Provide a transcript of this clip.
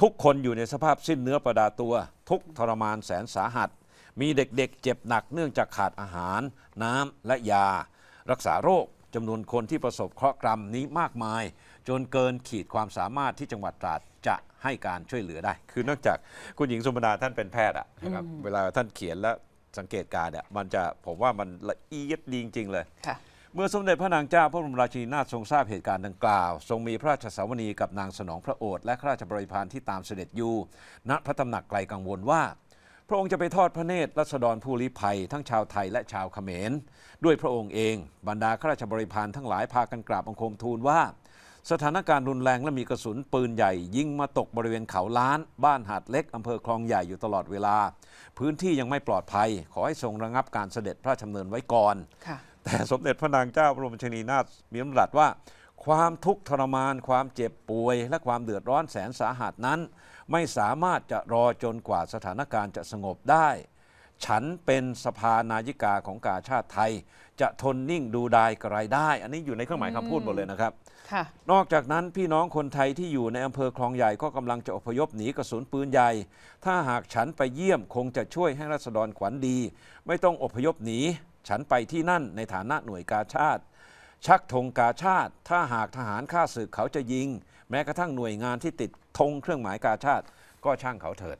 ทุกคนอยู่ในสภาพสิ้นเนื้อประดาตัว ทุกข์ทรมานแสนสาหัส มีเด็กๆ เจ็บหนักเนื่องจากขาดอาหาร น้ำและยา รักษาโรคจำนวนคนที่ประสบเคราะห์กรรมนี้มากมาย จนเกินขีดความสามารถที่จังหวัดตราดจะให้การช่วยเหลือได้ คือนอกจากคุณหญิงสุมนาท่านเป็นแพทย์อะนะครับเวลาท่านเขียนและสังเกตการณ์เนี่ยมันจะผมว่ามันละเอียดดีจริงๆเลย ค่ะ เมื่อสมเด็จพระนางเจ้าพระบรมราชินีนาถทรงทราบเหตุการณ์ดังกล่าว ทรงมีพระราชสาวนีกับนางสนองพระโอษฐ์และข้าราชบริพารที่ตามเสด็จอยู่ณพระตำหนักไกลกังวลว่า พระองค์จะไปทอดพระเนตรรัษฎรผู้ลี้ภัย ทั้งชาวไทยและชาวเขมร ด้วยพระองค์เองบรรดาข้าราชบริพารทั้งหลายพากันกราบบังคมทูลว่า สถานการณ์รุนแรงและมีกระสุนปืนใหญ่ ยิงมาตกบริเวณเขาล้าน บ้านหาดเล็กอำเภอคลองใหญ่อยู่ตลอดเวลา พื้นที่ยังไม่ปลอดภัย ขอให้ทรงระงับการเสด็จพระราชดำเนินไว้ก่อนค่ะ แต่สมเด็จพระนางเจ้าพระบรมชนีนาถมีดำรัสว่า ความทุกข์ทรมาน ความเจ็บป่วย และความเดือดร้อนแสนสาหัสนั้น ไม่สามารถจะรอจนกว่าสถานการณ์จะสงบได้ ฉันเป็นสภานายิกาของกาชาติไทย จะทนนิ่งดูดายกระไรได้ อันนี้อยู่ในเครื่องหมายคำพูดหมดเลยนะครับค่ะนอกจากนั้นพี่น้องคนไทยที่อยู่ในอำเภอคลองใหญ่ก็กำลังจะอพยพหนีกระสุนปืนใหญ่ ถ้าหากฉันไปเยี่ยมคงจะช่วยให้รัษฎรขวัญดี ไม่ต้องอพยพหนี ฉันไปที่นั่นในฐานะหน่วยกาชาติ ชักธงกาชาติ ถ้าหากทหารข้าศึกเขาจะยิง แม้กระทั่งหน่วยงานที่ติดธงเครื่องหมายกาชาติ ก็ช่างเขาเถิด